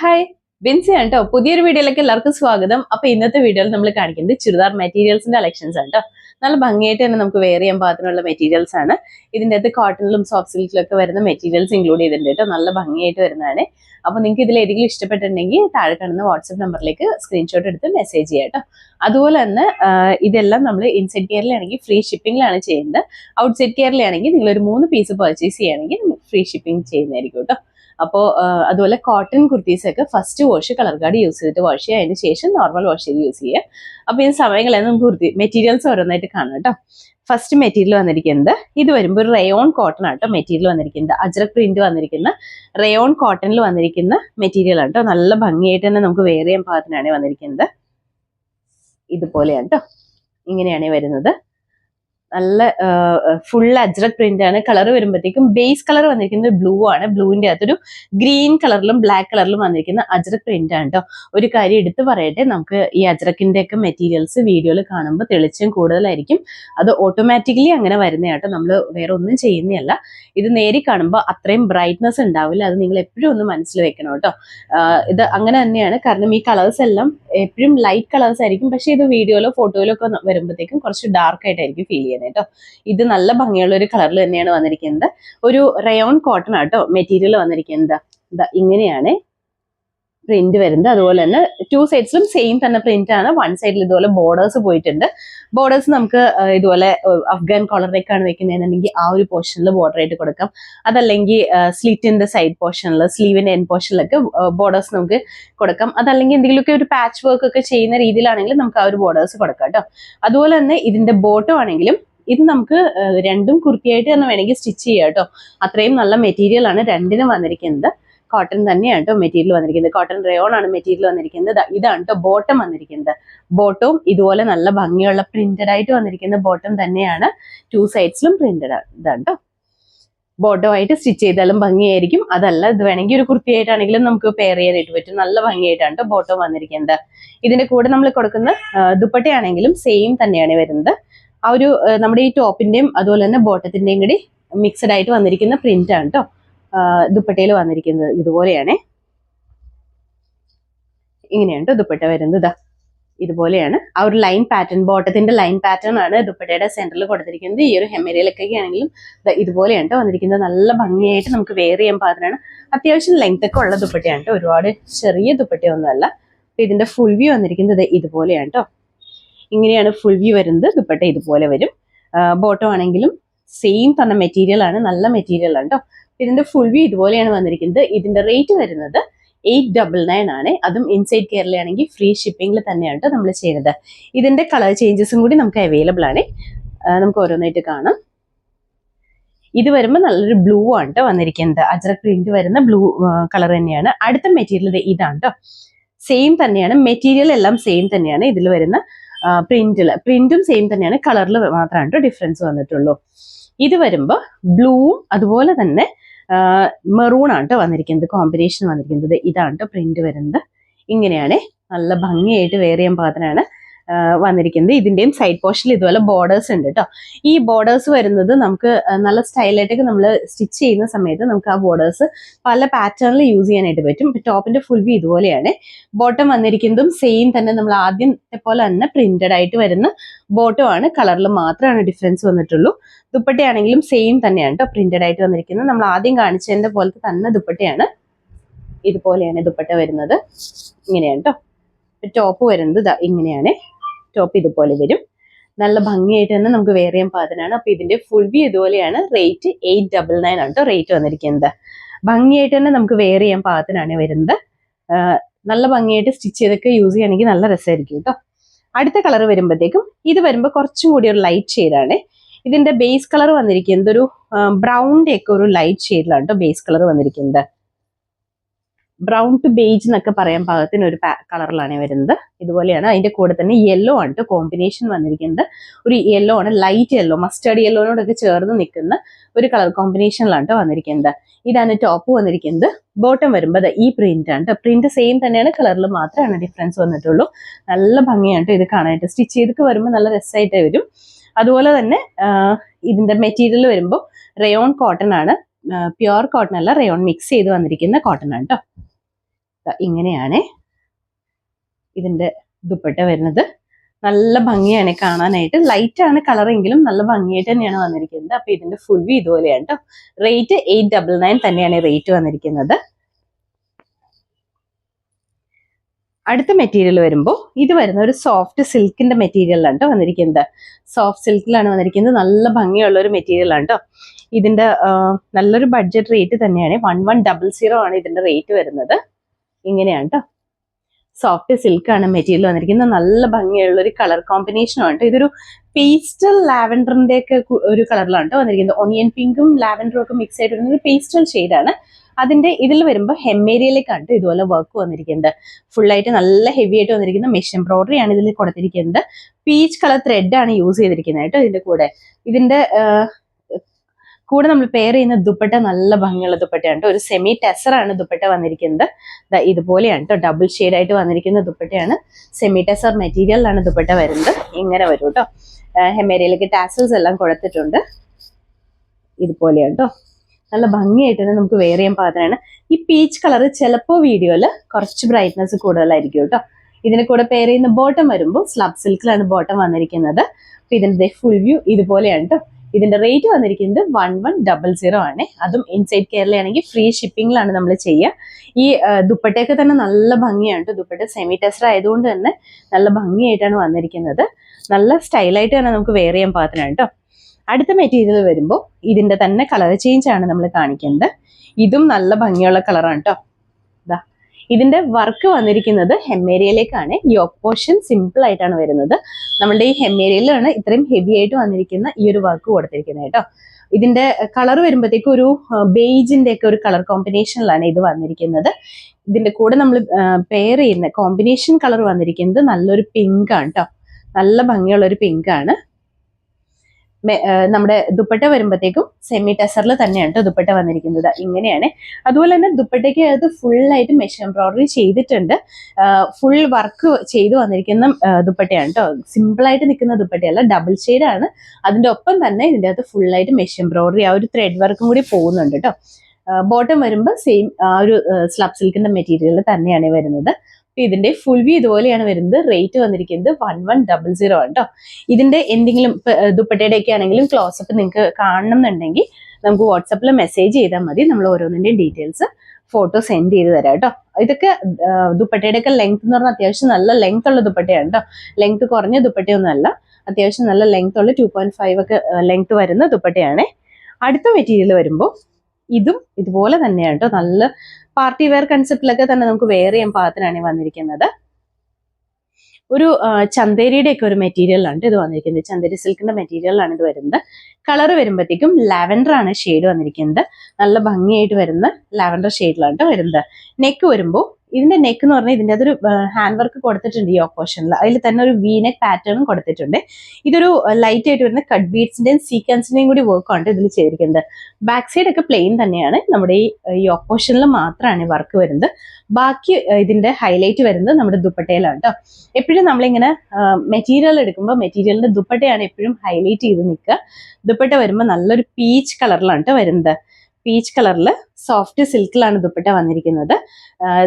Hi. Binsi കേട്ടോ പുതിയൊരു വീഡിയോയിലേക്ക് എല്ലാവർക്കും സ്വാഗതം. അപ്പൊ ഇന്നത്തെ വീഡിയോയിൽ നമ്മൾ കാണിക്കുന്നത് ചുരിദാർ മെറ്റീരിയൽസിന്റെ കളക്ഷൻസ് ആണ് കേട്ടോ നല്ല ഭംഗിയായിട്ട് തന്നെ നമുക്ക് വെയർ ചെയ്യാൻ പാകത്തിനുള്ള മെറ്റീരിയൽസ് ആണ്. ഇതിന്റെ അകത്ത് കോട്ടണിലും സോഫ്റ്റ് സിൽക്കിലും ഒക്കെ വരുന്ന മെറ്റീരിയൽസ് ഇൻക്ലൂഡ് ചെയ്തിട്ടുണ്ട് കേട്ടോ നല്ല ഭംഗിയായിട്ട് വരുന്നതാണ്. അപ്പൊ നിങ്ങൾക്ക് ഇതിൽ ഏതെങ്കിലും ഇഷ്ടപ്പെട്ടിട്ടുണ്ടെങ്കിൽ താഴെ കാണുന്ന വാട്സ്ആപ്പ് നമ്പറിലേക്ക് സ്ക്രീൻഷോട്ട് എടുത്ത് മെസ്സേജ് ചെയ്യാം കേട്ടോ അതുപോലെ തന്നെ ഇതെല്ലാം നമ്മൾ ഇൻസൈഡ് കെയറിലാണെങ്കിൽ ഫ്രീ ഷിപ്പിംഗിലാണ് ചെയ്യുന്നത്. ഔട്ട്സൈഡ് കെയറിലാണെങ്കിൽ നിങ്ങൾ ഒരു മൂന്ന് പീസ് പർച്ചേസ് ചെയ്യുകയാണെങ്കിൽ ഫ്രീ ഷിപ്പിംഗ് ചെയ്യുന്നതായിരിക്കും കേട്ടോ അപ്പോൾ അതുപോലെ കോട്ടൺ കുർത്തീസ് ഒക്കെ first wash colour card use ചെയ്തിട്ട് വാഷ് ചെയ്യുക അതിന് ശേഷം നോർമൽ വാഷ് ചെയ്ത് യൂസ് ചെയ്യുക അപ്പോൾ ഈ സമയങ്ങളിൽ നമുക്ക് മെറ്റീരിയൽസ് ഓരോന്നായിട്ട് കാണാം കേട്ടോ. ഫസ്റ്റ് മെറ്റീരിയൽ വന്നിരിക്കുന്നത് ഇത് വരുമ്പോൾ ഒരു റയോൺ കോട്ടൺ ആട്ടോ മെറ്റീരിയൽ വന്നിരിക്കുന്നത്. അജ്രക് പ്രിന്റ് വന്നിരിക്കുന്ന റയോൺ കോട്ടണിൽ വന്നിരിക്കുന്ന മെറ്റീരിയൽ ആട്ടോ നല്ല ഭംഗിയായിട്ട് തന്നെ നമുക്ക് വേറെ ഭാഗത്തിനാണ് വന്നിരിക്കുന്നത്. ഇതുപോലെയാണ് കേട്ടോ. ഇങ്ങനെയാണ് വരുന്നത്. നല്ല ഫുൾ അജ്രക് പ്രിന്റ് ആണ്. കളർ വരുമ്പോഴത്തേക്കും ബേസ് കളർ വന്നിരിക്കുന്നത് ബ്ലൂ ആണ്. ബ്ലൂവിന്റെ അകത്തൊരു ഗ്രീൻ കളറിലും ബ്ലാക്ക് കളറിലും വന്നിരിക്കുന്ന അജ്രക് പ്രിന്റ് ആണ് കേട്ടോ ഒരു കാര്യം എടുത്തു പറയട്ടെ. നമുക്ക് ഈ അജ്രക്കിന്റെ ഒക്കെ മെറ്റീരിയൽസ് വീഡിയോയിൽ കാണുമ്പോൾ തെളിച്ചം കൂടുതലായിരിക്കും. അത് ഓട്ടോമാറ്റിക്കലി അങ്ങനെ വരുന്ന കേട്ടോ നമ്മൾ വേറെ ഒന്നും ചെയ്യുന്നതല്ല. ഇത് നേരി കാണുമ്പോൾ അത്രയും ബ്രൈറ്റ്നസ് ഉണ്ടാവില്ല. അത് നിങ്ങൾ എപ്പോഴും ഒന്ന് മനസ്സിൽ വെക്കണം കേട്ടോ ഇത് അങ്ങനെ തന്നെയാണ്. കാരണം ഈ കളേഴ്സ് എല്ലാം എപ്പോഴും ലൈറ്റ് കളേഴ്സ് ആയിരിക്കും. പക്ഷേ ഇത് വീഡിയോയിലോ ഫോട്ടോയിലോ ഒക്കെ വരുമ്പോഴത്തേക്കും കുറച്ച് ഡാർക്ക് ആയിട്ടായിരിക്കും ഫീൽ ചെയ്യുന്നത്. കേട്ടോ. ഇത് നല്ല ഭംഗിയുള്ള ഒരു കളറിൽ തന്നെയാണ് വന്നിരിക്കുന്നത്. ഒരു റയോൺ കോട്ടൺ ആട്ടോ മെറ്റീരിയൽ വന്നിരിക്കുന്നത്. ഇങ്ങനെയാണ് പ്രിന്റ് വരുന്നത്. അതുപോലെ തന്നെ ടു സൈഡ്സിലും സെയിം തന്നെ പ്രിന്റ് ആണ്. വൺ സൈഡിൽ ഇതുപോലെ ബോർഡേഴ്സ് പോയിട്ടുണ്ട്. ബോർഡേഴ്സ് നമുക്ക് ഇതുപോലെ അഫ്ഗാൻ കോളറിലേക്കാണ് വെക്കുന്നതെന്നുണ്ടെങ്കിൽ ആ ഒരു പോർഷനിൽ ബോർഡർ ആയിട്ട് കൊടുക്കാം. അതല്ലെങ്കിൽ സ്ലിറ്റിന്റെ സൈഡ് പോർഷനിൽ സ്ലീവിന്റെ എൻ പോർഷനിലൊക്കെ ബോർഡേഴ്സ് നമുക്ക് കൊടുക്കാം. അതല്ലെങ്കിൽ എന്തെങ്കിലുമൊക്കെ ഒരു പാച്ച് വർക്ക് ഒക്കെ ചെയ്യുന്ന രീതിയിലാണെങ്കിൽ നമുക്ക് ആ ഒരു ബോർഡേഴ്സ് കൊടുക്കാം കേട്ടോ. അതുപോലെ തന്നെ ഇതിന്റെ ബോട്ടോ ആണെങ്കിലും ഇത് നമുക്ക് രണ്ടും കുർത്തിയായിട്ട് തന്നെ വേണമെങ്കിൽ സ്റ്റിച്ച് ചെയ്യാം കേട്ടോ അത്രയും നല്ല മെറ്റീരിയൽ ആണ് രണ്ടിനും വന്നിരിക്കുന്നത്. കോട്ടൺ തന്നെയാണ് കേട്ടോ മെറ്റീരിയൽ വന്നിരിക്കുന്നത്. കോട്ടൺ റയോൺ ആണ് മെറ്റീരിയൽ വന്നിരിക്കുന്നത്. ഇതാണ് കേട്ടോ ബോട്ടം വന്നിരിക്കുന്നത്. ബോട്ടവും ഇതുപോലെ നല്ല ഭംഗിയുള്ള പ്രിന്റഡ് ആയിട്ട് വന്നിരിക്കുന്ന ബോട്ടം തന്നെയാണ്. ടു സൈഡ്സിലും പ്രിന്റഡ് ഇതാണ് കേട്ടോ ബോട്ടം ആയിട്ട് സ്റ്റിച്ച് ചെയ്താലും ഭംഗിയായിരിക്കും. അതല്ല ഇത് വേണമെങ്കിൽ ഒരു കുർത്തിയായിട്ടാണെങ്കിലും നമുക്ക് പെയർ ചെയ്യാനായിട്ട് പറ്റും. നല്ല ഭംഗിയായിട്ടാണ് കേട്ടോ ബോട്ടം വന്നിരിക്കുന്നത്. ഇതിന്റെ കൂടെ നമ്മൾ കൊടുക്കുന്ന ദുപ്പട്ടയാണെങ്കിലും സെയിം തന്നെയാണ് വരുന്നത്. ആ ഒരു നമ്മുടെ ഈ ടോപ്പിന്റെയും അതുപോലെ തന്നെ ബോട്ടത്തിന്റെയും കൂടി മിക്സഡ് ആയിട്ട് വന്നിരിക്കുന്ന പ്രിന്റ് ആണ് കേട്ടോ ദുപ്പട്ടയിൽ വന്നിരിക്കുന്നത് ഇതുപോലെയാണ്. ഇങ്ങനെയാണ് ട്ടോ ദുപ്പട്ട വരുന്നത് ഇതാ. ഇതുപോലെയാണ്. ആ ഒരു ലൈൻ പാറ്റേൺ ബോട്ടത്തിന്റെ ലൈൻ പാറ്റേൺ ആണ് ദുപ്പട്ടയുടെ സെന്ററിൽ കൊടുത്തിരിക്കുന്നത്. ഈ ഒരു ഹെമരയിലൊക്കെ ആണെങ്കിലും ഇതുപോലെയാണ് ട്ടോ വന്നിരിക്കുന്നത്. നല്ല ഭംഗിയായിട്ട് നമുക്ക് വെയർ ചെയ്യാൻ പാകത്തിനാണ്. അത്യാവശ്യം ലെങ്ത് ഒക്കെ ഉള്ള ദുപ്പട്ടയാണ് കേട്ടോ ഒരുപാട് ചെറിയ ദുപ്പട്ടയൊന്നുമല്ല. അപ്പൊ ഇതിന്റെ ഫുൾ വ്യൂ വന്നിരിക്കുന്നത് ഇതുപോലെയാണ് ട്ടോ. ഇങ്ങനെയാണ് ഫുൾ വ്യൂ വരുന്നത്. ദുപ്പട്ട ഇതുപോലെ വരും. ബോട്ടം ആണെങ്കിലും സെയിം തന്നെ മെറ്റീരിയൽ ആണ്. നല്ല മെറ്റീരിയൽ ആണ് കേട്ടോ ഇതിന്റെ ഫുൾ വ്യൂ ഇതുപോലെയാണ് വന്നിരിക്കുന്നത്. ഇതിന്റെ റേറ്റ് വരുന്നത് എയ്റ്റ് ഡബിൾ നയൻ ആണ്. അതും ഇൻസൈഡ് കേരളയാണെങ്കിൽ ഫ്രീ ഷിപ്പിംഗിൽ തന്നെയാണ് നമ്മൾ ചെയ്യുന്നത്. ഇതിന്റെ കളർ ചേഞ്ചസും കൂടി നമുക്ക് അവൈലബിൾ ആണ്. നമുക്ക് ഓരോന്നായിട്ട് കാണാം. ഇത് വരുമ്പോൾ നല്ലൊരു ബ്ലൂ ആണ് കേട്ടോ വന്നിരിക്കുന്നത്. അജറ പ്രിന്റ് വരുന്ന ബ്ലൂ കളർ തന്നെയാണ്. അടുത്ത മെറ്റീരിയൽ ഇതാണ് കേട്ടോ സെയിം തന്നെയാണ്. മെറ്റീരിയൽ എല്ലാം സെയിം തന്നെയാണ്. ഇതിൽ വരുന്ന പ്രിന്റിൽ പ്രിന്റും സെയിം തന്നെയാണ്. കളറിൽ മാത്രമാണ് കേട്ടോ ഡിഫറൻസ് വന്നിട്ടുള്ളൂ. ഇത് വരുമ്പോൾ ബ്ലൂവും അതുപോലെ തന്നെ മെറൂൺ ആണ് വന്നിരിക്കുന്നത്. കോമ്പിനേഷൻ വന്നിരിക്കുന്നത്. ഇതാണ് പ്രിന്റ് വരുന്നത്. ഇങ്ങനെയാണ് നല്ല ഭംഗിയായിട്ട് വേറെ ചെയ്യാൻ വന്നിരിക്കുന്നത്. ഇതിന്റെയും സൈഡ് പോർഷനിൽ ഇതുപോലെ ബോർഡേഴ്സ് ഉണ്ട് കേട്ടോ ഈ ബോർഡേഴ്സ് വരുന്നത് നമുക്ക് നല്ല സ്റ്റൈലായിട്ടൊക്കെ നമ്മൾ സ്റ്റിച്ച് ചെയ്യുന്ന സമയത്ത് നമുക്ക് ആ ബോർഡേഴ്സ് പല പാറ്റേണിൽ യൂസ് ചെയ്യാനായിട്ട് പറ്റും. ടോപ്പിന്റെ ഫുൾ വ്യൂ ഇതുപോലെയാണ്. ബോട്ടം വന്നിരിക്കുന്നതും സെയിം തന്നെ നമ്മൾ ആദ്യത്തെ പോലെ തന്നെ പ്രിന്റഡ് ആയിട്ട് വരുന്ന ബോട്ടം ആണ്. കളറിൽ മാത്രമാണ് ഡിഫറൻസ് വന്നിട്ടുള്ളൂ. ദുപ്പട്ടയാണെങ്കിലും സെയിം തന്നെയാണ് കേട്ടോ പ്രിന്റഡ് ആയിട്ട് വന്നിരിക്കുന്നത്. നമ്മൾ ആദ്യം കാണിച്ചതിന്റെ പോലത്തെ തന്നെ ദുപ്പട്ടയാണ്. ഇതുപോലെയാണ് ദുപ്പട്ട വരുന്നത്. ഇങ്ങനെയാണ് കേട്ടോ ടോപ്പ് വരുന്നത് ഇങ്ങനെയാണ്. ടോപ്പ് ഇതുപോലെ വരും. നല്ല ഭംഗിയായിട്ട് തന്നെ നമുക്ക് വേറെയും പാകത്തിനാണ് അപ്പൊ ഇതിന്റെ ഫുൾ വ്യൂ ഇതുപോലെയാണ്. റേറ്റ് എയ്റ്റ് ഡബിൾ നയൻ ആണ് കേട്ടോ റേറ്റ് വന്നിരിക്കുന്നത്. ഭംഗിയായിട്ട് തന്നെ നമുക്ക് വേറെ ചെയ്യാൻ പാകത്തിനാണ് വരുന്നത് നല്ല ഭംഗിയായിട്ട് സ്റ്റിച്ച് ചെയ്തൊക്കെ യൂസ് ചെയ്യുകയാണെങ്കിൽ നല്ല രസമായിരിക്കും കേട്ടോ അടുത്ത കളർ വരുമ്പോഴത്തേക്കും ഇത് വരുമ്പോൾ കുറച്ചും കൂടി ഒരു ലൈറ്റ് ഷെയ്ഡാണ് ഇതിന്റെ ബേസ് കളർ വന്നിരിക്കുന്നത് ഒരു ബ്രൗണിന്റെ ഒക്കെ ഒരു ലൈറ്റ് ഷെയ്ഡിലാണ് കേട്ടോ ബേസ് കളർ വന്നിരിക്കുന്നത്. ബ്രൗൺ ടു ബേജ് എന്നൊക്കെ പറയാൻ പാകത്തിന് ഒരു കളറിലാണ് വരുന്നത്. ഇതുപോലെയാണ് അതിന്റെ കൂടെ തന്നെ യെല്ലോ ആണ് കോമ്പിനേഷൻ വന്നിരിക്കുന്നത്. ഒരു യെല്ലോ ആണ് ലൈറ്റ് യെല്ലോ മസ്റ്റേർഡ് യെല്ലോനോടൊക്കെ ചേർന്ന് നിൽക്കുന്ന ഒരു കളർ കോമ്പിനേഷനിലാണ് വന്നിരിക്കുന്നത്. ഇതാണ് ടോപ്പ് വന്നിരിക്കുന്നത്. ബോട്ടം വരുമ്പോൾ ഈ പ്രിന്റ് ആണ് പ്രിന്റ് സെയിം തന്നെയാണ് കളറിൽ മാത്രമാണ് ഡിഫറൻസ് വന്നിട്ടുള്ളൂ. നല്ല ഭംഗിയാണ് ഇത് കാണാനായിട്ട്. സ്റ്റിച്ച് ചെയ്തൊക്കെ വരുമ്പോൾ നല്ല രസമായിട്ട് വരും. അതുപോലെ തന്നെ ഇതിന്റെ മെറ്റീരിയൽ വരുമ്പോൾ റയോൺ കോട്ടൺ ആണ്. പ്യുവർ കോട്ടൺ അല്ല റയോൺ മിക്സ് ചെയ്ത് വന്നിരിക്കുന്ന കോട്ടൺ ആണ് കേട്ടോ ഇങ്ങനെയാണ് ഇതിന്റെ ദുപ്പട്ട വരുന്നത്. നല്ല ഭംഗിയാണ് കാണാനായിട്ട്. ലൈറ്റ് ആണ് കളർ എങ്കിലും നല്ല ഭംഗിയായിട്ട് തന്നെയാണ് വന്നിരിക്കുന്നത്. അപ്പൊ ഇതിന്റെ ഫുൾ വി ഇതുപോലെയാണ് കേട്ടോ റേറ്റ് എയ്റ്റ് ഡബിൾ നയൻ തന്നെയാണ് റേറ്റ് വന്നിരിക്കുന്നത്. അടുത്ത മെറ്റീരിയൽ വരുമ്പോൾ ഇത് വരുന്ന ഒരു സോഫ്റ്റ് സിൽക്കിന്റെ മെറ്റീരിയലാണ് കേട്ടോ വന്നിരിക്കുന്നത്. സോഫ്റ്റ് സിൽക്കിലാണ് വന്നിരിക്കുന്നത്. നല്ല ഭംഗിയുള്ള ഒരു മെറ്റീരിയലാണ് കേട്ടോ ഇതിന്റെ നല്ലൊരു ബഡ്ജറ്റ് റേറ്റ് തന്നെയാണ്. വൺ വൺ ഡബിൾ സീറോ ആണ് ഇതിന്റെ റേറ്റ് വരുന്നത്. ഇങ്ങനെയാണ് കേട്ടോ സോഫ്റ്റ് സിൽക്ക് ആണ് മെറ്റീരിയൽ വന്നിരിക്കുന്നത്. നല്ല ഭംഗിയുള്ള ഒരു കളർ കോമ്പിനേഷനും ആണ് ഇതൊരു പേസ്റ്റൽ ലാവൻഡറിന്റെ ഒക്കെ ഒരു കളറിലാണ് വന്നിരിക്കുന്നത്. ഓണിയൻ പിങ്കും ലാവൻഡറും ഒക്കെ മിക്സ് ആയിട്ട് വരുന്ന ഒരു പേസ്റ്റൽ ഷെയ്ഡാണ് അതിന്റെ ഇതിൽ വരുമ്പോൾ ഹെമ്മേരിയയിലേക്കാണ് ഇതുപോലെ വർക്ക് വന്നിരിക്കുന്നത്. ഫുൾ ആയിട്ട് നല്ല ഹെവി ആയിട്ട് വന്നിരിക്കുന്ന മെഷ് എംബ്രോയിഡറി ആണ് ഇതിൽ കൊടുത്തിരിക്കുന്നത്. പീച്ച് കളർ ത്രെഡ് ആണ് യൂസ് ചെയ്തിരിക്കുന്നത് കേട്ടോ ഇതിന്റെ കൂടെ. ഇതിന്റെ കൂടെ നമ്മൾ പെയർ ചെയ്യുന്ന ദുപ്പട്ട നല്ല ഭംഗിയുള്ള ദുപ്പട്ടയാണ് ഒരു സെമി ടെസർ ആണ് ദുപ്പട്ട വന്നിരിക്കുന്നത്. ഇതുപോലെയാണ് കേട്ടോ ഡബിൾ ഷെയ്ഡ് ആയിട്ട് വന്നിരിക്കുന്ന ദുപ്പട്ടയാണ്. സെമി ടെസർ മെറ്റീരിയലിലാണ് ദുപ്പട്ട വരുന്നത്. ഇങ്ങനെ വരും കേട്ടോ ഹെമേരിയയിലേക്ക് ടാസൽസ് എല്ലാം കൊടുത്തിട്ടുണ്ട്. ഇതുപോലെയാണ് കേട്ടോ നല്ല ഭംഗിയായിട്ട് തന്നെ നമുക്ക് വെയർ ചെയ്യാൻ പാകത്തിനാണ് ഈ പീച്ച് കളർ ചിലപ്പോൾ വീഡിയോയിൽ കുറച്ച് ബ്രൈറ്റ്നസ് കൂടുതലായിരിക്കും കേട്ടോ ഇതിന് കൂടെ പെയർ ചെയ്യുന്ന ബോട്ടം വരുമ്പോൾ സ്ലബ് സിൽക്കിലാണ് ബോട്ടം വന്നിരിക്കുന്നത്. അപ്പൊ ഇതിന്റെ ഫുൾ വ്യൂ ഇതുപോലെയാണ് കേട്ടോ ഇതിന്റെ റേറ്റ് വന്നിരിക്കുന്നത് വൺ വൺ ഡബിൾ സീറോ ആണ്. അതും ഇൻസൈഡ് കേരളയാണെങ്കിൽ ഫ്രീ ഷിപ്പിംഗിലാണ് നമ്മൾ ചെയ്യുക. ഈ ദുപ്പട്ടയൊക്കെ തന്നെ നല്ല ഭംഗിയാണ് കേട്ടോ. ദുപ്പട്ട സെമി ടെസ്റ്റർ ആയതുകൊണ്ട് തന്നെ നല്ല ഭംഗിയായിട്ടാണ് വന്നിരിക്കുന്നത്. നല്ല സ്റ്റൈലായിട്ട് തന്നെ നമുക്ക് വെയർ ചെയ്യാൻ പാകത്തിനാണ് കേട്ടോ. അടുത്ത മെറ്റീരിയൽ വരുമ്പോൾ ഇതിന്റെ തന്നെ കളർ ചേഞ്ച് ആണ് നമ്മൾ കാണിക്കുന്നത്. ഇതും നല്ല ഭംഗിയുള്ള കളറാണ് കേട്ടോ. ഇതിന്റെ വർക്ക് വന്നിരിക്കുന്നത് ഹെമ്മേരിയയിലേക്കാണ്. യോക്ക് പോർഷൻ സിമ്പിൾ ആയിട്ടാണ് വരുന്നത്. നമ്മളുടെ ഈ ഹെമ്മേരിയയിലാണ് ഇത്രയും ഹെവി ആയിട്ട് വന്നിരിക്കുന്ന ഈ ഒരു വർക്ക് കൊടുത്തിരിക്കുന്നത് കേട്ടോ. ഇതിന്റെ കളർ വരുമ്പോഴത്തേക്കും ഒരു ബേജിന്റെ ഒക്കെ ഒരു കളർ കോമ്പിനേഷനിലാണ് ഇത് വന്നിരിക്കുന്നത്. ഇതിന്റെ കൂടെ നമ്മൾ പെയർ ചെയ്യുന്ന കോമ്പിനേഷൻ കളർ വന്നിരിക്കുന്നത് നല്ലൊരു പിങ്ക് ആണ് കേട്ടോ നല്ല ഭംഗിയുള്ള ഒരു പിങ്ക് ആണ്. നമ്മുടെ ദുപ്പട്ട വരുമ്പോഴത്തേക്കും സെമി ടെസറിൽ തന്നെയാണ് കേട്ടോ ദുപ്പട്ട വന്നിരിക്കുന്നത്. ഇങ്ങനെയാണ്. അതുപോലെ തന്നെ ദുപ്പട്ടയ്ക്ക് അത് ഫുൾ ആയിട്ട് മെഷ് എംബ്രോയിഡറി ചെയ്തിട്ടുണ്ട്. ഫുൾ വർക്ക് ചെയ്ത് വന്നിരിക്കുന്ന ദുപ്പട്ടയാണ് കേട്ടോ സിമ്പിൾ ആയിട്ട് നിൽക്കുന്ന ദുപ്പട്ടയല്ല ഡബിൾ ആണ്. അതിന്റെ ഒപ്പം തന്നെ ഇതിന്റെ അകത്ത് ഫുൾ ആയിട്ട് മെഷ് എംബ്രോയിഡറി ആ ഒരു ത്രെഡ് വർക്കും കൂടി പോകുന്നുണ്ട് കേട്ടോ ബോട്ടം വരുമ്പോൾ സെയിം ആ ഒരു സ്ലബ് സിൽക്കിന്റെ മെറ്റീരിയൽ തന്നെയാണ് വരുന്നത്. ഇതിന്റെ ഫുൾ വ്യൂ ഇതുപോലെയാണ് വരുന്നത്. റേറ്റ് വന്നിരിക്കുന്നത് വൺ വൺ ഡബിൾ സീറോ ആണ് കേട്ടോ ഇതിന്റെ എന്തെങ്കിലും ദുപ്പട്ടയുടെ ഒക്കെ ആണെങ്കിലും ക്ലോസപ്പ് നിങ്ങൾക്ക് കാണണം എന്നുണ്ടെങ്കിൽ നമുക്ക് വാട്സപ്പിൽ മെസ്സേജ് ചെയ്താൽ മതി. നമ്മൾ ഓരോന്നിന്റെയും ഡീറ്റെയിൽസ് ഫോട്ടോ സെൻഡ് ചെയ്ത് തരാം കേട്ടോ ഇതൊക്കെ ദുപ്പട്ടയുടെ ഒക്കെ ലെങ്ത് എന്ന് പറഞ്ഞാൽ അത്യാവശ്യം നല്ല ലെങ്ത് ഉള്ള ദുപ്പട്ടയാണ് കേട്ടോ ലെങ്ത് കുറഞ്ഞ ദുപ്പട്ടയൊന്നും അല്ല. അത്യാവശ്യം നല്ല ലെങ്ത് ഉള്ള ടു പോയിന്റ് ഫൈവ് ഒക്കെ ലെങ്ത് വരുന്ന ദുപ്പട്ടയാണ്. അടുത്ത മെറ്റീരിയൽ വരുമ്പോൾ ഇതും ഇതുപോലെ തന്നെയാണ് കേട്ടോ നല്ല പാർട്ടി വെയർ കൺസെപ്റ്റിലൊക്കെ തന്നെ നമുക്ക് വെയർ ചെയ്യാൻ പാകത്തിനാണ് വന്നിരിക്കുന്നത്. ഒരു ചന്തേരിയുടെ ഒക്കെ ഒരു മെറ്റീരിയലാണ് ഇത് വന്നിരിക്കുന്നത്. ചന്തേരി സിൽക്കിന്റെ മെറ്റീരിയലാണ് ഇത് വരുന്നത്. കളർ വരുമ്പോഴത്തേക്കും ലാവൻഡർ ആണ് ഷെയ്ഡ് വന്നിരിക്കുന്നത്. നല്ല ഭംഗിയായിട്ട് വരുന്ന ലാവൻഡർ ഷെയ്ഡിലാണ് വരുന്നത്. നെക്ക് വരുമ്പോൾ ഇതിന്റെ നെക്ക് എന്ന് പറഞ്ഞാൽ ഇതിന്റെ അതൊരു ഹാൻഡ് വർക്ക് കൊടുത്തിട്ടുണ്ട് ഈ ഓപ്പോഷനിൽ അതിൽ തന്നെ ഒരു വി നെക്ക് പാറ്റേണും കൊടുത്തിട്ടുണ്ട്. ഇതൊരു ലൈറ്റ് ആയിട്ട് വരുന്ന കട്ട് ബീഡ്സിന്റെയും സീക്വൻസിന്റെയും കൂടി വർക്കാണ് ഇതിൽ ചെയ്തിരിക്കുന്നത്. ബാക്ക് സൈഡ് ഒക്കെ പ്ലെയിൻ തന്നെയാണ്. നമ്മുടെ ഈ ഈ ഓപ്പോഷനിൽ മാത്രമാണ് വർക്ക് വരുന്നത്. ബാക്കി ഇതിന്റെ ഹൈലൈറ്റ് വരുന്നത് നമ്മുടെ ദുപ്പട്ടയിലാണ് കേട്ടോ എപ്പോഴും നമ്മളിങ്ങനെ മെറ്റീരിയൽ എടുക്കുമ്പോൾ മെറ്റീരിയലിന്റെ ദുപ്പട്ടയാണ് എപ്പോഴും ഹൈലൈറ്റ് ചെയ്ത് നിൽക്കുക. ദുപ്പട്ട വരുമ്പോൾ നല്ലൊരു പീച്ച് കളറിലാണ് കേട്ടോ വരുന്നത്. പീച്ച് കളറിൽ സോഫ്റ്റ് സിൽക്കിലാണ് ദുപ്പട്ട വന്നിരിക്കുന്നത്.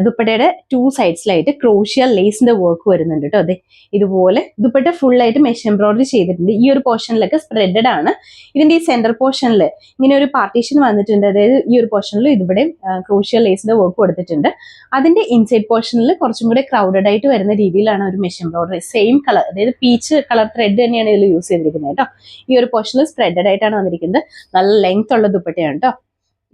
ദുപ്പട്ടയുടെ ടു സൈഡ്സിലായിട്ട് ക്രോഷ്യ ലേസിന്റെ വർക്ക് വരുന്നുണ്ട് കേട്ടോ അതെ ഇതുപോലെ ദുപ്പട്ട ഫുൾ ആയിട്ട് മെഷ് എംബ്രോയിഡറി ചെയ്തിട്ടുണ്ട്. ഈ ഒരു പോർഷനിലൊക്കെ സ്പ്രെഡഡ് ആണ്. ഇതിന്റെ ഈ സെന്റർ പോർഷനിൽ ഇങ്ങനെ ഒരു പാർട്ടീഷൻ വന്നിട്ടുണ്ട്. അതായത് ഈ ഒരു പോർഷനിൽ ഇതിവിടെ ക്രോഷ്യ ലേസിന്റെ വർക്ക് കൊടുത്തിട്ടുണ്ട്. അതിന്റെ ഇൻസൈഡ് പോർഷനിൽ കുറച്ചും കൂടെ ക്രൗഡഡ് ആയിട്ട് വരുന്ന രീതിയിലാണ് ഒരു മെഷ് എംബ്രോയിഡറി സെയിം കളർ അതായത് പീച്ച് കളർ ത്രെഡ് തന്നെയാണ് ഇതിൽ യൂസ് ചെയ്തിരിക്കുന്നത് കേട്ടോ ഈ ഒരു പോർഷനിൽ സ്പ്രെഡഡ് ആയിട്ടാണ് വന്നിരിക്കുന്നത്. നല്ല ലെങ്ത് ഉള്ള ദുപ്പട്ടയാണ് കേട്ടോ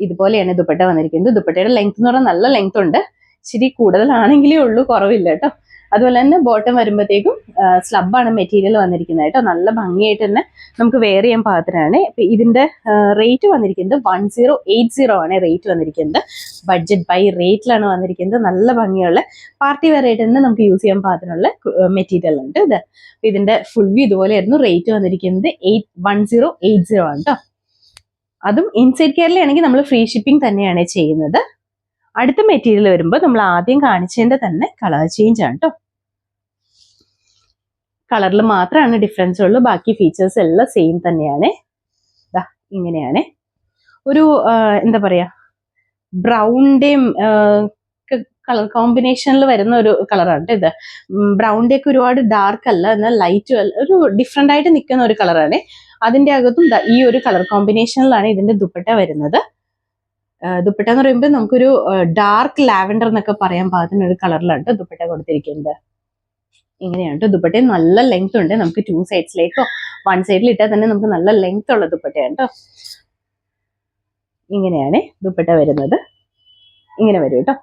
ഇതുപോലെയാണ് ദുപ്പട്ട വന്നിരിക്കുന്നത്. ദുപ്പട്ടയുടെ ലെങ്ത് എന്ന് പറഞ്ഞാൽ നല്ല ലെങ്ത് ഉണ്ട്. ഇച്ചിരി കൂടുതലാണെങ്കിലേ ഉള്ളൂ കുറവില്ല കേട്ടോ. അതുപോലെ തന്നെ ബോട്ടം വരുമ്പോഴത്തേക്കും സ്ലബാണ് മെറ്റീരിയൽ വന്നിരിക്കുന്നത് കേട്ടോ. നല്ല ഭംഗിയായിട്ട് തന്നെ നമുക്ക് വെയർ ചെയ്യാൻ പാകത്തിനാണ്. ഇതിന്റെ റേറ്റ് വന്നിരിക്കുന്നത് വൺ സീറോ എയ്റ്റ് സീറോ ആണ് റേറ്റ് വന്നിരിക്കുന്നത്. ബഡ്ജറ്റ് ബൈ റേറ്റിലാണ് വന്നിരിക്കുന്നത്. നല്ല ഭംഗിയുള്ള പാർട്ടി വെയർ ആയിട്ട് തന്നെ നമുക്ക് യൂസ് ചെയ്യാൻ പാകത്തിനുള്ള മെറ്റീരിയൽ ഉണ്ട് ഇത്. ഇതിന്റെ ഫുൾ വ്യൂ ഇതുപോലെയായിരുന്നു. റേറ്റ് വന്നിരിക്കുന്നത് eight one zero eight zero ആണ് കേട്ടോ. അതും ഇൻസൈഡ് കെയറിലാണെങ്കിൽ നമ്മൾ ഫ്രീ ഷിപ്പിംഗ് തന്നെയാണ് ചെയ്യുന്നത്. അടുത്ത മെറ്റീരിയൽ വരുമ്പോൾ നമ്മൾ ആദ്യം കാണിച്ചതിന്റെ തന്നെ കളർ ചേഞ്ച് ആണ് കേട്ടോ കളറിൽ മാത്രമാണ് ഡിഫറൻസ് ഉള്ളൂ. ബാക്കി ഫീച്ചേഴ്സ് എല്ലാം സെയിം തന്നെയാണ്. ഇങ്ങനെയാണ്. ഒരു എന്താ പറയാ ബ്രൗണിന്റെയും കളർ കോമ്പിനേഷനിൽ വരുന്ന ഒരു കളറാണ് ഇത്. ബ്രൗണിന്റെ ഒക്കെ ഒരുപാട് ഡാർക്ക് അല്ല എന്നാൽ ലൈറ്റ് ഒരു ഡിഫറെന്റ് ആയിട്ട് നിൽക്കുന്ന ഒരു കളറാണ് അതിന്റെ അകത്തും ഈ ഒരു കളർ കോമ്പിനേഷനിലാണ് ഇതിന്റെ ദുപ്പട്ട വരുന്നത്. ദുപ്പട്ട എന്ന് പറയുമ്പോൾ നമുക്കൊരു ഡാർക്ക് ലാവൻഡർ എന്നൊക്കെ പറയാൻ പാകത്തിന് ഒരു കളറിലാണ് ട്ടോ ദുപ്പട്ട കൊടുത്തിരിക്കുന്നത്. ഇങ്ങനെയാണ് ദുപ്പട്ട. നല്ല ലെങ്ത് ഉണ്ട്. നമുക്ക് ടു സൈഡ്സിലേക്കോ വൺ സൈഡിൽ ഇട്ടാൽ തന്നെ നമുക്ക് നല്ല ലെങ്ത് ഉള്ള ദുപ്പട്ടയാണ് കേട്ടോ ഇങ്ങനെയാണ് ദുപ്പട്ട വരുന്നത്. ഇങ്ങനെ വരും കേട്ടോ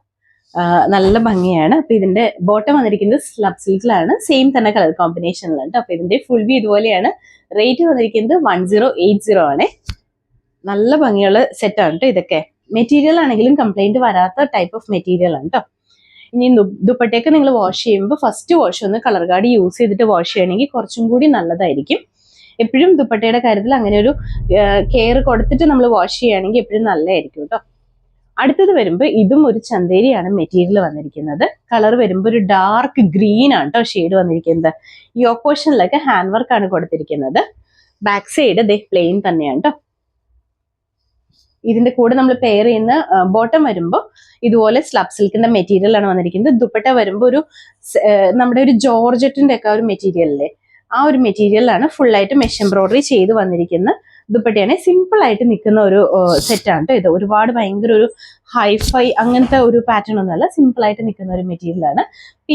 നല്ല ഭംഗിയാണ്. അപ്പൊ ഇതിന്റെ ബോട്ടം വന്നിരിക്കുന്നത് സ്ലബ് സിൽക്കിലാണ് സെയിം തന്നെ കളർ കോമ്പിനേഷനിലുണ്ട് അപ്പൊ ഇതിന്റെ ഫുൾ വ്യൂ ഇതുപോലെയാണ്. റേറ്റ് വന്നിരിക്കുന്നത് വൺ സീറോ എയ്റ്റ് സീറോ ആണ്. നല്ല ഭംഗിയുള്ള സെറ്റാണ് കേട്ടോ ഇതൊക്കെ. മെറ്റീരിയൽ ആണെങ്കിലും കംപ്ലൈന്റ് വരാത്ത ടൈപ്പ് ഓഫ് മെറ്റീരിയൽ ആണ് കേട്ടോ ഇനി ദുപ്പട്ടയൊക്കെ നിങ്ങൾ വാഷ് ചെയ്യുമ്പോൾ ഫസ്റ്റ് വാഷ് ഒന്ന് കളർ കാർഡ് യൂസ് ചെയ്തിട്ട് വാഷ് ചെയ്യണമെങ്കിൽ കുറച്ചും കൂടി നല്ലതായിരിക്കും. എപ്പോഴും ദുപ്പട്ടയുടെ കാര്യത്തിൽ അങ്ങനെ ഒരു കെയർ കൊടുത്തിട്ട് നമ്മൾ വാഷ് ചെയ്യുകയാണെങ്കിൽ എപ്പോഴും നല്ലതായിരിക്കും കേട്ടോ അടുത്തത് വരുമ്പോൾ ഇതും ഒരു ചന്തേരിയാണ് മെറ്റീരിയൽ വന്നിരിക്കുന്നത്. കളർ വരുമ്പോൾ ഒരു ഡാർക്ക് ഗ്രീൻ ആണ് കേട്ടോ ഷെയ്ഡ് വന്നിരിക്കുന്നത്. ഈ ഓപ്പോഷനിലൊക്കെ ഹാൻഡ് വർക്ക് ആണ് കൊടുത്തിരിക്കുന്നത്. ബാക്ക് സൈഡ് ദേ പ്ലെയിൻ തന്നെയാണ് കേട്ടോ ഇതിന്റെ കൂടെ നമ്മൾ പെയർ ചെയ്യുന്ന ബോട്ടം വരുമ്പോൾ ഇതുപോലെ സ്ലബ് സിൽക്കിന്റെ മെറ്റീരിയൽ ആണ് വന്നിരിക്കുന്നത്. ദുപ്പട്ട വരുമ്പോൾ ഒരു നമ്മുടെ ഒരു ജോർജറ്റിന്റെ ഒക്കെ ഒരു മെറ്റീരിയൽ അല്ലേ ആ ഒരു മെറ്റീരിയലാണ് ഫുൾ ആയിട്ട് മെഷ് എംബ്രോയിഡറി ചെയ്ത് വന്നിരിക്കുന്ന ദുപ്പട്ടയാണ്. സിമ്പിൾ ആയിട്ട് നിൽക്കുന്ന ഒരു സെറ്റാണ് കേട്ടോ ഇത്. ഒരുപാട് ഭയങ്കര ഒരു ഹൈഫൈ അങ്ങനത്തെ ഒരു പാറ്റേൺ ഒന്നുമല്ല. സിമ്പിൾ ആയിട്ട് നിൽക്കുന്ന ഒരു മെറ്റീരിയൽ ആണ്.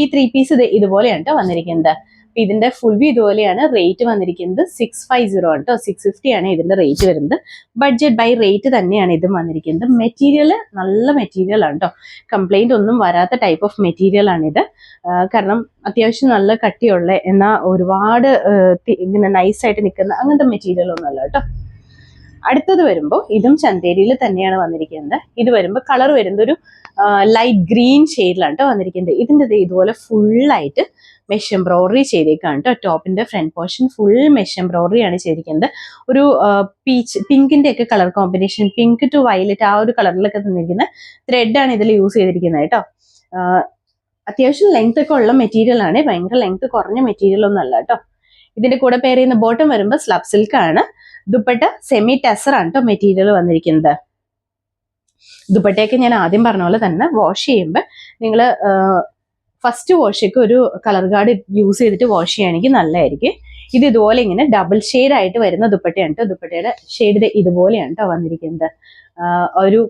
ഈ ത്രീ പീസ് ഇത് ഇതുപോലെയാണ് കേട്ടോ വന്നിരിക്കുന്നത്. അപ്പൊ ഇതിന്റെ ഫുൾ വ്യൂ ഇതുപോലെയാണ്. റേറ്റ് വന്നിരിക്കുന്നത് സിക്സ് ഫൈവ് സീറോ ആണ് കേട്ടോ സിക്സ് ഫിഫ്റ്റി ആണ് ഇതിന്റെ റേറ്റ് വരുന്നത്. ബഡ്ജറ്റ് ബൈ റേറ്റ് തന്നെയാണ് ഇതും വന്നിരിക്കുന്നത്. മെറ്റീരിയൽ നല്ല മെറ്റീരിയൽ ആണ് കേട്ടോ കംപ്ലൈന്റ് ഒന്നും വരാത്ത ടൈപ്പ് ഓഫ് മെറ്റീരിയൽ ആണിത് കാരണം അത്യാവശ്യം നല്ല കട്ടിയുള്ള എന്നാൽ ഒരുപാട് ഇങ്ങനെ നൈസായിട്ട് നിൽക്കുന്ന അങ്ങനത്തെ മെറ്റീരിയൽ ഒന്നുമല്ല കേട്ടോ അടുത്തത് വരുമ്പോൾ ഇതും ചന്തേരിയിൽ തന്നെയാണ് വന്നിരിക്കുന്നത്. ഇത് വരുമ്പോൾ കളർ വരുന്നത് ഒരു ലൈറ്റ് ഗ്രീൻ ഷെയ്ഡിലാണ് കേട്ടോ വന്നിരിക്കുന്നത്. ഇതിന്റെ ഇതുപോലെ ഫുള്ളായിട്ട് മെഷ് എംബ്രോയിഡറി ചെയ്തേക്കാണ് കേട്ടോ ടോപ്പിന്റെ front portion full mesh embroidery ആണ് ചെയ്തിരിക്കുന്നത്. ഒരു പീച്ച് പിങ്കിന്റെ ഒക്കെ colour combination pink to violet ആ ഒരു കളറിലൊക്കെ തന്നിരിക്കുന്ന ത്രെഡ് ആണ് ഇതിൽ യൂസ് ചെയ്തിരിക്കുന്നത് കേട്ടോ അത്യാവശ്യം ലെങ്ത് ഒക്കെ ഉള്ള മെറ്റീരിയൽ ആണ്. ഭയങ്കര ലെങ്ത് കുറഞ്ഞ മെറ്റീരിയൽ ഒന്നും അല്ല കേട്ടോ ഇതിന്റെ കൂടെ പേര് ചെയ്യുന്ന ബോട്ടം വരുമ്പോൾ സ്ലബ് സിൽക്ക് ആണ്. ദുപ്പട്ട സെമി ടെസർ ആണ് കേട്ടോ മെറ്റീരിയൽ വന്നിരിക്കുന്നത്. ദുപ്പട്ടയൊക്കെ ഞാൻ ആദ്യം പറഞ്ഞ പോലെ തന്നെ വാഷ് ചെയ്യുമ്പോൾ നിങ്ങൾ ഫസ്റ്റ് വാഷൊക്കെ ഒരു കളർ ഗാർഡ് യൂസ് ചെയ്തിട്ട് വാഷ് ചെയ്യുകയാണെങ്കിൽ നല്ലതായിരിക്കും. ഇത് ഇതുപോലെ ഇങ്ങനെ ഡബിൾ ഷെയ്ഡ് ആയിട്ട് വരുന്ന ദുപ്പട്ടയാണ് കേട്ടോ ദുപ്പട്ടയുടെ ഷെയ്ഡ് ഇതുപോലെയാണ് കേട്ടോ വന്നിരിക്കുന്നത്. ഒരു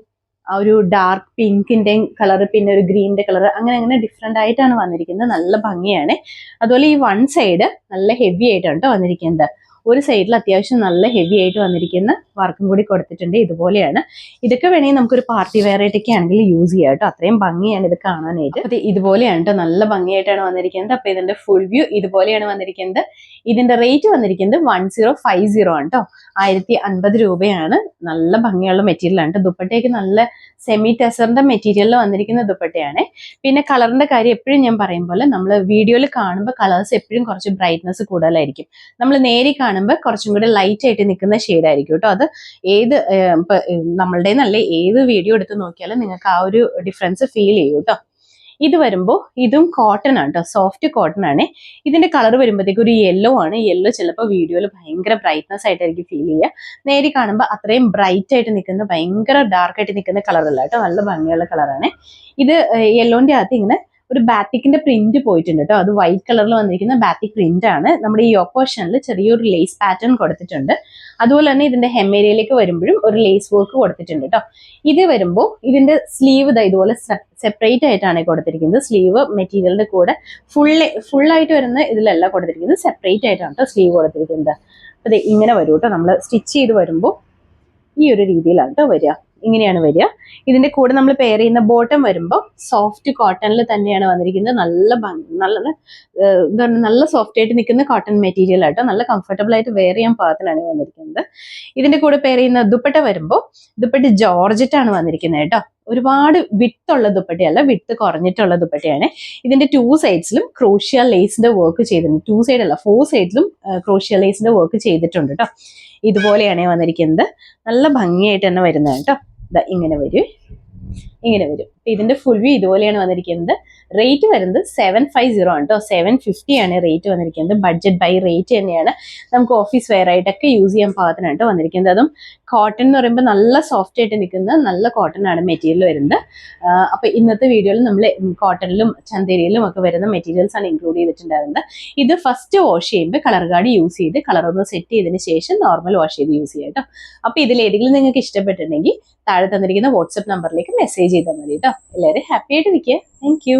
ആ ഒരു ഡാർക്ക് പിങ്കിന്റെ കളർ പിന്നെ ഒരു ഗ്രീനിന്റെ കളർ അങ്ങനെ അങ്ങനെ ഡിഫറെന്റ് ആയിട്ടാണ് വന്നിരിക്കുന്നത്. നല്ല ഭംഗിയാണ്. അതുപോലെ ഈ വൺ സൈഡ് നല്ല ഹെവി ആയിട്ടാണ് കേട്ടോ വന്നിരിക്കുന്നത്. ഒരു സൈഡിൽ അത്യാവശ്യം നല്ല ഹെവി ആയിട്ട് വന്നിരിക്കുന്ന വർക്കും കൂടി കൊടുത്തിട്ടുണ്ട്. ഇതുപോലെയാണ്. ഇതൊക്കെ വേണമെങ്കിൽ നമുക്കൊരു പാർട്ടി ആയിട്ടൊക്കെ ആണെങ്കിൽ യൂസ് ചെയ്യാം കേട്ടോ. അത്രയും ഭംഗിയാണ് ഇത് കാണാനായിട്ട്. ഇതുപോലെയാണ് കേട്ടോ. നല്ല ഭംഗിയായിട്ടാണ് വന്നിരിക്കുന്നത്. അപ്പൊ ഇതിന്റെ ഫുൾ വ്യൂ ഇതുപോലെയാണ് വന്നിരിക്കുന്നത്. ഇതിന്റെ റേറ്റ് വന്നിരിക്കുന്നത് വൺ സീറോ ഫൈവ് സീറോ ആണ് കേട്ടോ. ആയിരത്തി അൻപത് രൂപയാണ്. നല്ല ഭംഗിയുള്ള മെറ്റീരിയൽ ആണ് കേട്ടോ. ദുപ്പട്ടയൊക്കെ നല്ല സെമി ടെസറിന്റെ മെറ്റീരിയലിൽ വന്നിരിക്കുന്ന ദുപ്പട്ടയാണ്. പിന്നെ കളറിന്റെ കാര്യം എപ്പോഴും ഞാൻ പറയും പോലെ നമ്മൾ വീഡിയോയിൽ കാണുമ്പോൾ കളേഴ്സ് എപ്പോഴും കുറച്ച് ബ്രൈറ്റ്നസ് കൂടുതലായിരിക്കും. നമ്മൾ നേരി കാണുമ്പോൾ കുറച്ചും കൂടി ലൈറ്റ് ആയിട്ട് നിൽക്കുന്ന ഷെയ്ഡായിരിക്കും കേട്ടോ. അത് ഏത് നമ്മളുടെ നല്ല ഏത് വീഡിയോ എടുത്ത് നോക്കിയാലും നിങ്ങൾക്ക് ആ ഒരു ഡിഫറൻസ് ഫീൽ ചെയ്യും കേട്ടോ ഇത് വരുമ്പോൾ ഇതും കോട്ടൺ ആണ് കേട്ടോ സോഫ്റ്റ് കോട്ടൺ ആണ്. ഇതിന്റെ കളർ വരുമ്പോഴത്തേക്ക് ഒരു യെല്ലോ ആണ്. യെല്ലോ ചിലപ്പോൾ വീഡിയോയിൽ ഭയങ്കര ബ്രൈറ്റ്നസ് ആയിട്ടായിരിക്കും ഫീൽ ചെയ്യുക. നേരി കാണുമ്പോൾ അത്രയും ബ്രൈറ്റ് ആയിട്ട് നിൽക്കുന്ന ഭയങ്കര ഡാർക്ക് ആയിട്ട് നിൽക്കുന്ന കളറല്ല കേട്ടോ നല്ല ഭംഗിയുള്ള കളറാണ് ഇത് യെല്ലോന്റെ അകത്ത് ഇങ്ങനെ ഒരു ബാത്തിക്കിന്റെ പ്രിന്റ് പോയിട്ടുണ്ട് കേട്ടോ അത് വൈറ്റ് കളറിൽ വന്നിരിക്കുന്ന ബാത്തിക് പ്രിന്റ് ആണ്. നമ്മുടെ ഈ ഓപ്പോഷനിൽ ചെറിയൊരു ലേസ് പാറ്റേൺ കൊടുത്തിട്ടുണ്ട്. അതുപോലെ തന്നെ ഇതിന്റെ ഹെമ്മേരിയയിലേക്ക് വരുമ്പോഴും ഒരു ലേസ് വർക്ക് കൊടുത്തിട്ടുണ്ട് കേട്ടോ ഇത് വരുമ്പോൾ ഇതിന്റെ സ്ലീവ് ഇതാ ഇതുപോലെ സെപ്പറേറ്റ് ആയിട്ടാണ് കൊടുത്തിരിക്കുന്നത്. സ്ലീവ് മെറ്റീരിയലിന്റെ കൂടെ ഫുൾ ആയിട്ട് വരുന്ന ഇതിലല്ല കൊടുത്തിരിക്കുന്നത്. സെപ്പറേറ്റ് ആയിട്ടാണ് കേട്ടോ സ്ലീവ് കൊടുത്തിരിക്കുന്നത്. അപ്പൊ ഇങ്ങനെ വരും കേട്ടോ നമ്മൾ സ്റ്റിച്ച് ചെയ്ത് വരുമ്പോൾ ഈ ഒരു രീതിയിലാണ് കേട്ടോ വരിക. ഇങ്ങനെയാണ് വരിക. ഇതിന്റെ കൂടെ നമ്മൾ പെയർ ചെയ്യുന്ന ബോട്ടം വരുമ്പോൾ സോഫ്റ്റ് കോട്ടണിൽ തന്നെയാണ് വന്നിരിക്കുന്നത്. നല്ല നല്ല നല്ല സോഫ്റ്റ് ആയിട്ട് നിൽക്കുന്ന കോട്ടൺ മെറ്റീരിയൽ ആട്ടോ. നല്ല കംഫർട്ടബിൾ ആയിട്ട് വെയർ ചെയ്യാൻ പാകത്തിനാണ് വന്നിരിക്കുന്നത്. ഇതിന്റെ കൂടെ പെയർ ചെയ്യുന്ന ദുപ്പട്ട വരുമ്പോൾ ദുപ്പട്ട ജോർജറ്റ് ആണ് വന്നിരിക്കുന്നത് കേട്ടോ. ഒരുപാട് വിട്ടുള്ള ദുപ്പട്ടയല്ല വിട്ട് കുറഞ്ഞിട്ടുള്ള ദുപ്പട്ടയാണ്. ഇതിന്റെ ടു സൈഡ്സിലും ക്രോഷ്യ ലേസിന്റെ വർക്ക് ചെയ്തിട്ടുണ്ട്. ടു സൈഡ് അല്ല ഫോർ സൈഡിലും ക്രോഷ്യ ലേസിന്റെ വർക്ക് ചെയ്തിട്ടുണ്ട് കേട്ടോ ഇതുപോലെയാണ് വന്നിരിക്കുന്നത്. നല്ല ഭംഗിയായിട്ട് തന്നെ വരുന്നത് കേട്ടോ ഇങ്ങനെ വരും. ഇങ്ങനെ വരും. ഇതിന്റെ ഫുൾ വ്യൂ ഇതുപോലെയാണ് വന്നിരിക്കുന്നത്. റേറ്റ് വരുന്നത് സെവൻ ഫൈവ് സീറോ ആണ് കേട്ടോ സെവൻ ഫിഫ്റ്റി ആണ് റേറ്റ് വന്നിരിക്കുന്നത്. ബഡ്ജറ്റ് ബൈ റേറ്റ് തന്നെയാണ് നമുക്ക് ഓഫീസ് വെയർ ആയിട്ടൊക്കെ യൂസ് ചെയ്യാൻ പാകത്തിനാണ് കേട്ടോ വന്നിരിക്കുന്നത്. അതും കോട്ടൺ എന്ന് പറയുമ്പോൾ നല്ല സോഫ്റ്റ് ആയിട്ട് നിൽക്കുന്ന നല്ല കോട്ടൺ ആണ് മെറ്റീരിയൽ വരുന്നത്. അപ്പൊ ഇന്നത്തെ വീഡിയോയിൽ നമ്മൾ കോട്ടണിലും ചന്തേരിയിലും ഒക്കെ വരുന്ന മെറ്റീരിയൽസ് ആണ് ഇൻക്ലൂഡ് ചെയ്തിട്ടുണ്ടായിരുന്നത്. ഇത് ഫസ്റ്റ് വാഷ് ചെയ്യുമ്പോൾ കളർ ഗാർഡ് യൂസ് ചെയ്ത് കളർ ഒന്ന് സെറ്റ് ചെയ്തതിന് ശേഷം നോർമൽ വാഷ് ചെയ്ത് യൂസ് ചെയ്യാം കേട്ടോ അപ്പൊ ഇതിൽ ഏതെങ്കിലും നിങ്ങൾക്ക് ഇഷ്ടപ്പെട്ടിട്ടുണ്ടെങ്കിൽ താഴെ തന്നിരിക്കുന്ന വാട്സപ്പ് നമ്പറിലേക്ക് മെസ്സേജ് ചെയ്താൽ മതി കേട്ടോ എല്ലാവരും ഹാപ്പി ആയിട്ടിരിക്കുക. Thank you